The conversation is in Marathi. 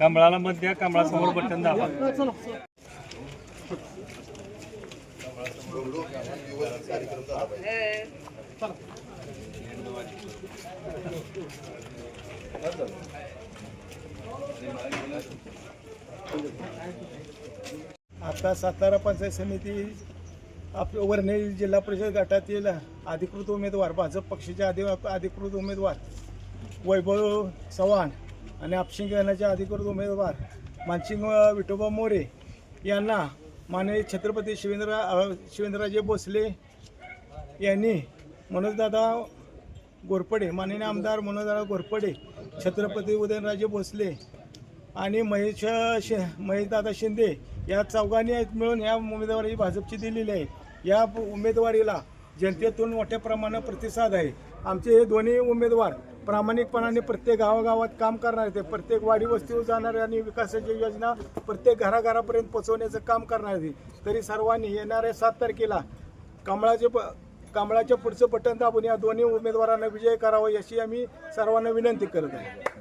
कमळाला मत द्या कमळासमोर बटन दाबा. आता सातारा पंचायत समिती आप वर्णे जिल्हा परिषद गटातील अधिकृत उमेदवार भाजप पक्षाचे अधि अधिकृत उमेदवार वैभव चव्हाण आणि आपशिंग यांचे अधिकृत उमेदवार. मानसिंग विठोबा मोरे यांना माननीय छत्रपती शिवेंद्र शिवेंद्रराजे भोसले यांनी मनोजदादा घोरपडे माननीय आमदार मनोजदादा घोरपडे छत्रपती उदयनराजे भोसले आणि महेश शे महेशदादा शिंदे या चौघांनी मिळून या उमेदवारी भाजपची दिलेली आहे. या उमेदवारीला जनतेतून मोठ्या प्रमाणात प्रतिसाद आहे. आमचे हे दोन्ही उमेदवार प्रामाणिकपणाने प्रत्येक गावागावात काम करणार आहेत प्रत्येक वाडी वस्तीवर जाणारे आणि विकासाच्या योजना प्रत्येक घराघरापर्यंत पोहोचवण्याचं काम करणार आहे तरी सर्वांनी येणाऱ्या सात तारखेला कमळाचे प कमळाच्या पुढचं बटन दाबून या दोन्ही उमेदवारांना विजय करावा याची आम्ही सर्वांना विनंती करत आहे.